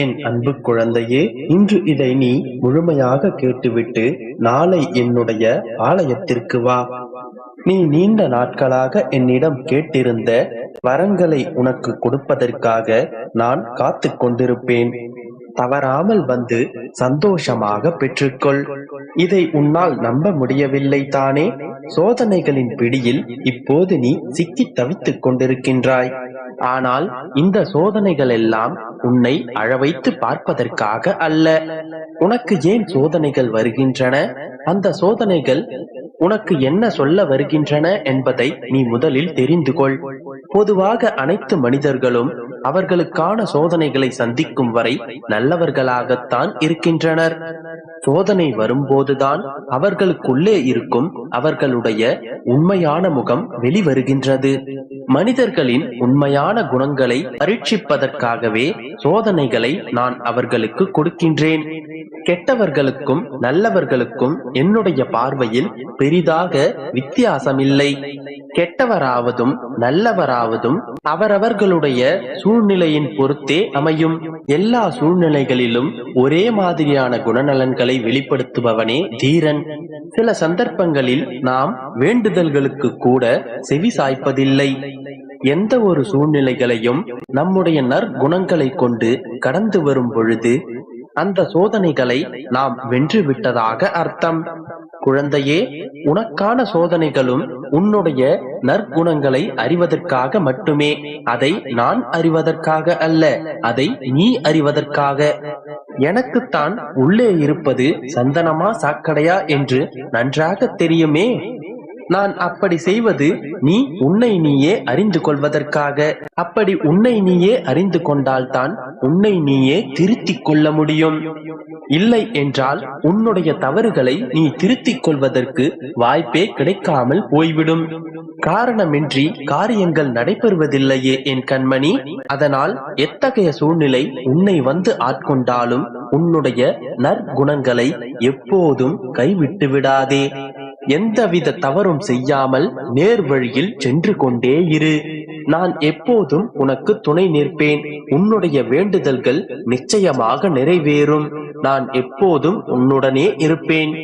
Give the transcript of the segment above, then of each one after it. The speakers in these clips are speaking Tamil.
என் அன்பு குழந்தையே இன்று இதை நீ முழுமையாக கேட்டுவிட்டு நாளை என்னுடைய ஆலயத்திற்கு வா. நீ நீண்ட நாட்களாக என்னிடம் கேட்டிருந்த வரங்களை உனக்கு கொடுப்பதற்காக நான் காத்து கொண்டிருப்பேன். தவறாமல் வந்து சந்தோஷமாக பெற்றுக்கொள். இதை உன்னால் நம்ப முடியவில்லை தானே? சோதனைகளின் பிடியில் இப்போது நீ சிக்கி தவித்துக் கொண்டிருக்கின்றாய். ஆனால் இந்த சோதனைகள் எல்லாம் உன்னை அழவைத்து பார்ப்பதற்காக அல்ல. உனக்கு ஏன் சோதனைகள் வருகின்றன? அந்த சோதனைகள் உனக்கு என்ன சொல்ல வருகின்றன என்பதை நீ முதலில் தெரிந்து கொள். பொதுவாக அனைத்து மனிதர்களும் அவர்களுக்கான சோதனைகளை சந்திக்கும் வரை நல்லவர்களாகத்தான் இருக்கின்றனர். சோதனை வரும்போதுதான் அவர்களுக்குள்ளே இருக்கும் அவர்களுடைய உண்மையான முகம் வெளிவருகின்றது. மனிதர்களின் உண்மையான குணங்களை பரீட்சிப்பதற்காகவே சோதனைகளை நான் அவர்களுக்கு கொடுக்கின்றேன். கெட்டவர்களுக்கும் நல்லவர்களுக்கும் என்னுடைய பார்வையில் பெரிதாக வித்தியாசமில்லை. கெட்டவராவதும் நல்லவராவதும் அவரவர்களுடைய சூழ்நிலையின் பொறுத்தே அமையும். எல்லா சூழ்நிலைகளிலும் ஒரே மாதிரியான குணநலன்களை வெளிப்படுத்துபவனே தீரன். சில சந்தர்ப்பங்களில் நாம் வேண்டுதல்களுக்கு கூட செவி சாய்ப்பதில்லை. எந்த ஒரு சூழ்நிலைகளையும் நம்முடைய நற்குணங்களை கொண்டு கடந்து வரும் பொழுது அந்த சோதனைகளை நாம் வென்று விட்டதாக அர்த்தம். குழந்தையே உனக்கான சோதனைகளும் உன்னுடைய நற்குணங்களை அறிவதற்காக மட்டுமே. அதை நான் அறிவதற்காக அல்ல அதை நீ அறிவதற்காக. எனக்குத்தான் உள்ளே இருப்பது சந்தனமா சாக்கடையா என்று நன்றாக தெரியுமே. நான் அப்படி செய்வது நீ உன்னை நீயே அறிந்து கொள்வதற்காக. அப்படி உன்னை நீயே அறிந்து கொண்டால்தான் உன்னை நீயே திருத்திக் கொள்ள முடியும். இல்லை என்றால் உன்னுடைய தவறுகளை நீ திருத்திக் கொள்வதற்கு வாய்ப்பே கிடைக்காமல் போய்விடும். காரணமின்றி காரியங்கள் நடைபெறுவதில்லையே என் கண்மணி. அதனால் எத்தகைய சூழ்நிலை உன்னை வந்து ஆட்கொண்டாலும் உன்னுடைய நற்குணங்களை எப்போதும் கைவிட்டு விடாதே. எந்தவித தவறும் செய்யாமல் நேர் வழியில் சென்று கொண்டே இரு. நான் எப்போதும் உனக்கு துணை நிற்பேன். உன்னுடைய வேண்டுதல்கள் நிச்சயமாக நிறைவேறும். நான் எப்போதும் உன்னுடனே இருப்பேன்.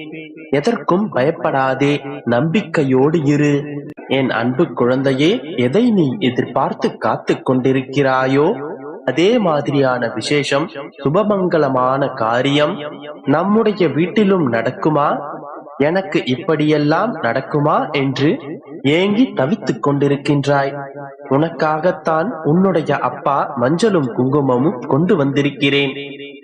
எதற்கும் பயப்படாதே. நம்பிக்கையோடு இரு. என் அன்பு குழந்தையே எதை நீ எதிர்பார்த்து காத்து கொண்டிருக்கிறாயோ அதே மாதிரியான விசேஷம் சுபமங்கலமான காரியம் நம்முடைய வீட்டிலும் நடக்குமா? எனக்கு இப்படியெல்லாம் நடக்குமா என்று ஏங்கி தவித்துக் கொண்டிருக்கின்றாய். உனக்காகத்தான் உன்னுடைய அப்பா மஞ்சளும் குங்குமமும் கொண்டு வந்திருக்கிறேன்.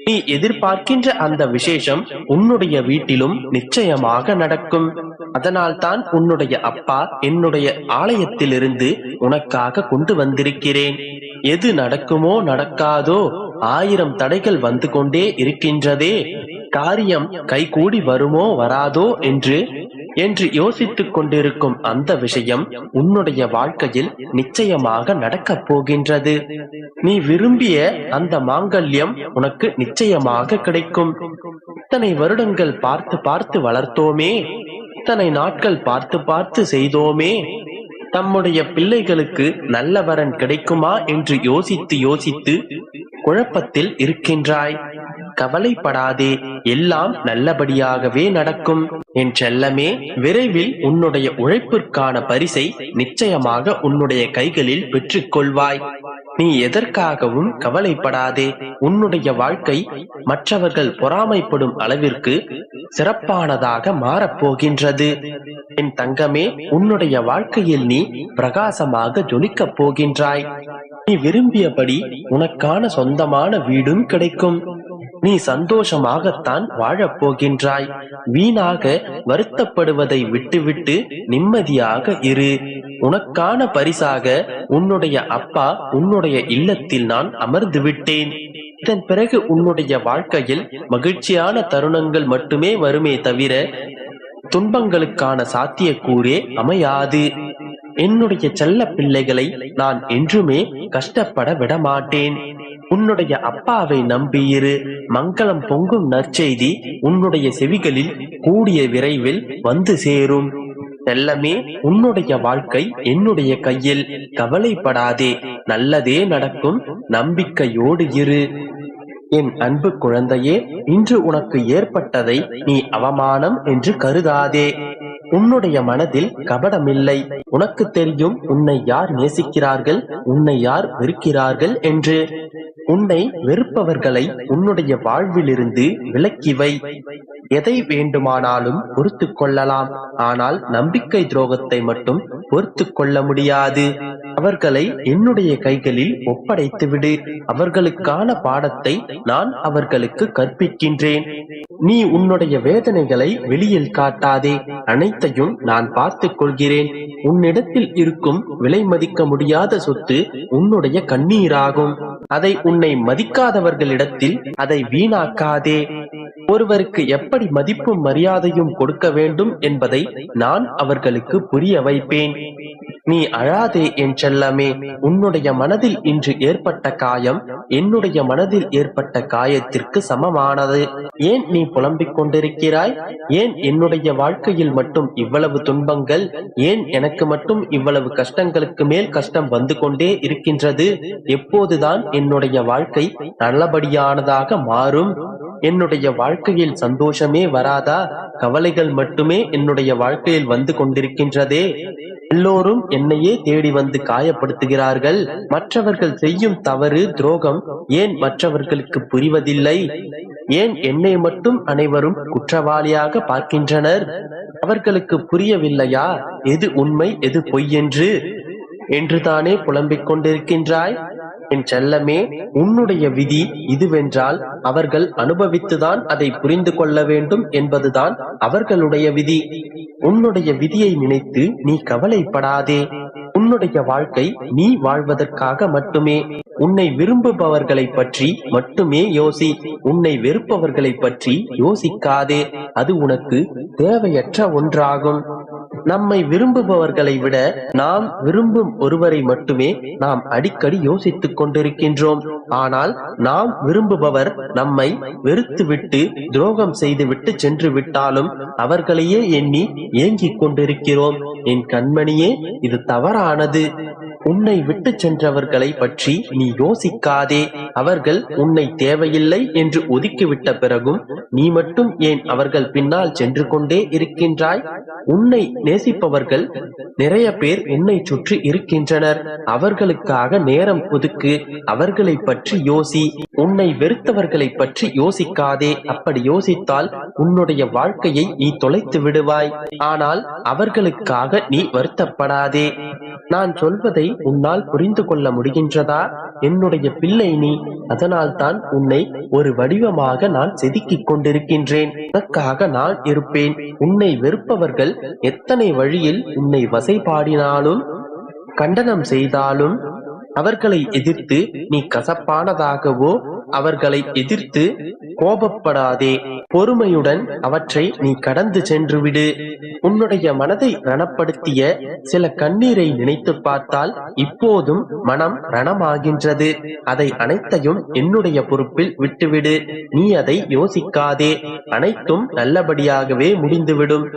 நீ எதிர்பார்க்கின்ற அந்த விசேஷம் உன்னுடைய வீட்டிலும் நிச்சயமாக நடக்கும். அதனால்தான் உன்னுடைய அப்பா என்னுடைய ஆலயத்திலிருந்து உனக்காக கொண்டு வந்திருக்கிறேன். எது நடக்குமோ நடக்காதோ ஆயிரம் தடைகள் வந்து கொண்டே இருக்கின்றதே. காரியம் கைகூடி வருமோ வராதோ என்று என்று யோசித்துக் கொண்டிருக்கும் அந்த விஷயம் உன்னுடைய வாழ்க்கையில் நிச்சயமாக நடக்கப் போகின்றது. நீ விரும்பிய அந்த மாங்கல்யம் உனக்கு நிச்சயமாக கிடைக்கும். இத்தனை வருடங்கள் பார்த்து பார்த்து வளர்த்தோமே. இத்தனை நாட்கள் பார்த்து பார்த்து செய்தோமே. தம்முடைய பிள்ளைகளுக்கு நல்ல வரன் கிடைக்குமா என்று யோசித்து யோசித்து குழப்பத்தில் இருக்கின்றாய். கவலைப்படாதே எல்லாம் நல்லபடியாகவே நடக்கும். என் செல்லமே விரைவில் உன்னுடைய உழைப்பிற்கான பரிசை நிச்சயமாக உன்னுடைய கைகளில் பெற்றுக்கொள்வாய். நீ எதற்காகவும் கவலைப்படாதே உன்னுடைய வாழ்க்கை மற்றவர்கள் பொறாமைப்படும் அளவிற்கு சிறப்பானதாக மாறப்போகின்றது. என் தங்கமே உன்னுடைய வாழ்க்கையில் நீ பிரகாசமாக ஜொலிக்கப் போகின்றாய். நீ விரும்பியபடி உனக்கான சொந்தமான வீடும் கிடைக்கும். நீ சந்தோஷமாகத்தான் வாழப் போகின்றாய் வீணாக வருத்தப்படுவதை விட்டுவிட்டு நிம்மதியாக இரு. உனக்கான பரிசாக உன்னுடைய அப்பா உன்னுடைய இல்லத்தில் நான் அமர்ந்து விட்டேன். இதன் பிறகு உன்னுடைய வாழ்க்கையில் மகிழ்ச்சியான தருணங்கள் மட்டுமே வருமே தவிர துன்பங்களுக்கான சாத்தியக்கூறே அமையாது. என்னுடைய செல்ல பிள்ளைகளை நான் என்றுமே கஷ்டப்பட விடமாட்டேன். உன்னுடைய அப்பாவை நம்பியிரு. மங்களம் பொங்கும் நற்செய்தி உன்னுடைய செவிகளில் கூடிய விரைவில் வந்து சேரும். செல்லமே உன்னுடைய வாழ்க்கை என்னுடைய கையில். கவலைப்படாதே நல்லதே நடக்கும். நம்பிக்கையோடு இரு. என் அன்பு குழந்தையே இன்று உனக்கு ஏற்பட்டதை நீ அவமானம் என்று கருதாதே. உன்னுடைய மனதில் கபடமில்லை. உனக்கு தெரியும் உன்னை யார் நேசிக்கிறார்கள் உன்னை யார் வெறுக்கிறார்கள் என்று. உன்னை வெறுப்பவர்களை உன்னுடைய வாழ்விலிருந்து விலக்கிவை. எதை வேண்டுமானாலும் பொறுத்து கொள்ளலாம். ஆனால் நம்பிக்கை துரோகத்தை மட்டும் பொறுத்து கொள்ள முடியாது. அவர்களை என்னுடைய கைகளில் ஒப்படைத்து விடு அவர்களுக்கான பாடத்தை நான் அவர்களுக்கு கற்பிக்கின்றேன். நீ உன்னுடைய வேதனைகளை வெளியில் காட்டாதே. அனைத்தையும் நான் பார்த்துக் கொள்கிறேன். உன்னிடத்தில் இருக்கும் விலை மதிக்க முடியாத சொத்து உன்னுடைய கண்ணீராகும். அதை உன்னை மதிக்காதவர்களிடத்தில் அதை வீணாக்காதே. ஒருவருக்கு எப்படி மதிப்பும் மரியாதையும் கொடுக்க வேண்டும் என்பதை நான் அவர்களுக்கு புரிய வைப்பேன். நீ அழாதே என் செல்லமே உன்னுடைய மனதில் இன்று ஏற்பட்ட காயம் என்னுடைய மனதில் ஏற்பட்ட காயத்திற்கு சமமானது. ஏன் நீ புலம்பிக் கொண்டிருக்கிறாய்? ஏன் என்னுடைய வாழ்க்கையில் மட்டும் இவ்வளவு துன்பங்கள்? ஏன் எனக்கு மட்டும் இவ்வளவு கஷ்டங்களுக்கு மேல் கஷ்டம் வந்து கொண்டே இருக்கின்றது? எப்போதுதான் என்னுடைய வாழ்க்கை நல்லபடியானதாக மாறும். என்னுடைய வாழ்க்கையில் சந்தோஷமே வராதா? கவலைகள் மட்டுமே என்னுடைய வாழ்க்கையில் வந்து கொண்டிருக்கின்றதே. எல்லோரும் என்னையே தேடி வந்து காயப்படுத்துகிறார்கள். மற்றவர்கள் செய்யும் தவறு துரோகம் ஏன் மற்றவர்களுக்கு புரிவதில்லை? ஏன் என்னை மட்டும் அனைவரும் குற்றவாளியாக பார்க்கின்றனர்? அவர்களுக்கு புரியவில்லையா? எது உண்மை எது பொய் என்று? என்றுதானே புலம்பிக் கொண்டிருக்கின்றாய்? என் செல்லமே உன்னுடைய விதி இதுவென்றால் அவர்கள் அனுபவித்துதான் அதை புரிந்து கொள்ள வேண்டும் என்பதுதான் அவர்களுடைய விதி. உன்னுடைய விதியை நினைத்து நீ கவலைப்படாதே. உன்னுடைய வாழ்க்கை நீ வாழ்வதற்காக மட்டுமே. உன்னை விரும்புபவர்களை பற்றி மட்டுமே யோசி. உன்னை வெறுப்பவர்களை பற்றி யோசிக்காதே. அது உனக்கு தேவையற்ற ஒன்றாகும். நம்மை விரும்புபவர்களை விட நாம் விரும்பும் ஒருவரை மட்டுமே நாம் அடிக்கடி யோசித்துக் கொண்டிருக்கின்றோம். ஆனால் நாம் விரும்புபவர் நம்மை வெறுத்துவிட்டு துரோகம் செய்துவிட்டு சென்று விட்டாலும் அவர்களையே எண்ணி ஏங்கிக் கொண்டிருக்கிறோம். என் கண்மணியே இது தவறானது. உன்னை விட்டு சென்றவர்களை பற்றி நீ யோசிக்காதே. அவர்கள் உன்னை தேவையில்லை என்று ஒதுக்கிவிட்ட பிறகும் நீ மட்டும் ஏன் அவர்கள் பின்னால் சென்று கொண்டே இருக்கின்றாய்? உன்னை நேசிப்பவர்கள் நிறைய பேர் உன்னை சுற்றி இருக்கின்றனர். அவர்களுக்காக நேரம் ஒதுக்கு அவர்களை பற்றி யோசி உன்னை வெறுத்தவர்களை பற்றி யோசிக்காதே. அப்படி யோசித்தால் உன்னுடைய வாழ்க்கையை நீ தொலைத்து விடுவாய். ஆனால் அவர்களுக்காக நீ வருத்தப்படாதே. நான் சொல்வதை உன்னால் புரிந்து கொள்ள முடிகின்றதா? என்னுடைய பிள்ளை நீ அதனால்தான் உன்னை ஒரு வடிவமாக நான் செதுக்கிக் கொண்டிருக்கின்றேன். உனக்காக நான் இருப்பேன். உன்னை வெறுப்பவர்கள் எத்தனை எத்தனை வழியில் உன்னை வசைபாடினாலும் கண்டனம் செய்தாலும் அவர்களை எதிர்த்து நீ கசப்பானதாகவோ அவர்களை எதிர்த்து கோபப்படாதே. பொறுமையுடன் அவற்றை நீ கடந்து சென்று விடு உன்னுடைய மனதை ரணப்படுத்திய சில கண்ணீரை நினைத்து பார்த்தால் இப்போதும் மனம் ரணமாகின்றது. அதை அனைத்தையும் என்னுடைய பொறுப்பில் விட்டுவிடு. நீ அதை யோசிக்காதே. அனைத்தும் நல்லபடியாகவே முடிந்துவிடும்.